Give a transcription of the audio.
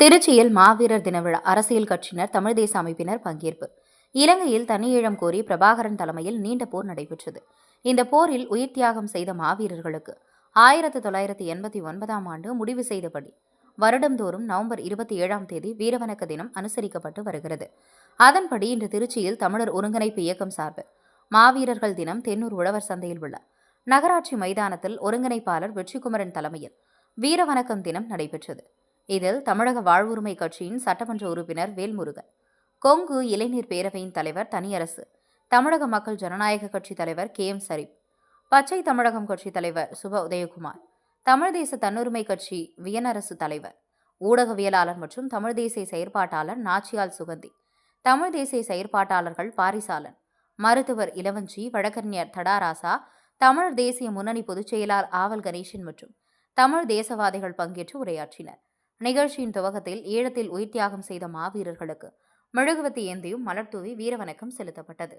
திருச்சியில் மாவீரர் தின விழா அரசியல் கட்சியினர் தமிழ் தேச அமைப்பினர் பங்கேற்பு. இலங்கையில் தனியீழம் கோரி பிரபாகரன் தலைமையில் நீண்ட போர் நடைபெற்றது. இந்த போரில் உயிர் தியாகம் செய்த மாவீரர்களுக்கு ஆயிரத்து தொள்ளாயிரத்து எண்பத்தி ஒன்பதாம் ஆண்டு முடிவு செய்தபடி வருடந்தோறும் நவம்பர் இருபத்தி ஏழாம் தேதி வீரவணக்க தினம் அனுசரிக்கப்பட்டு வருகிறது. அதன்படி இன்று திருச்சியில் தமிழர் ஒருங்கிணைப்பு இயக்கம் சார்பில் மாவீரர்கள் தினம் தென்னூர் உழவர் சந்தையில் உள்ள நகராட்சி மைதானத்தில் ஒருங்கிணைப்பாளர் வெற்றிக்குமரன் தலைமையில் வீரவணக்கம் தினம் நடைபெற்றது. இதில் தமிழக வாழ்வுரிமை கட்சியின் சட்டமன்ற உறுப்பினர் வேல்முருகன். கொங்கு இளைஞர் பேரவையின் தலைவர் தனியரசு. தமிழக மக்கள் ஜனநாயக கட்சி தலைவர் கே. எம். சரீப். பச்சை தமிழகம் கட்சி தலைவர் சுப உதயகுமார். தமிழ் தேச தன்னுரிமை கட்சி வியனரசு தலைவர். ஊடகவியலாளர் மற்றும் தமிழ் தேசிய செயற்பாட்டாளர் நாச்சியால் சுகந்தி. தமிழ் தேசிய செயற்பாட்டாளர்கள் பாரிசாலன். மருத்துவர் இளவஞ்சி வழக்கறிஞர் தடாராசா தமிழ் தேசிய முன்னணி பொதுச்செயலாளர் ஆவல் கணேசன் மற்றும் தமிழ் தேசவாதிகள் பங்கேற்று உரையாற்றினர். நிகழ்ச்சியின் துவக்கத்தில் ஈழத்தில் உயிர் தியாகம் செய்த மாவீரர்களுக்கு மெழுகுவத்தி ஏந்தியும் மலர் தூவி வீரவணக்கம் செலுத்தப்பட்டது.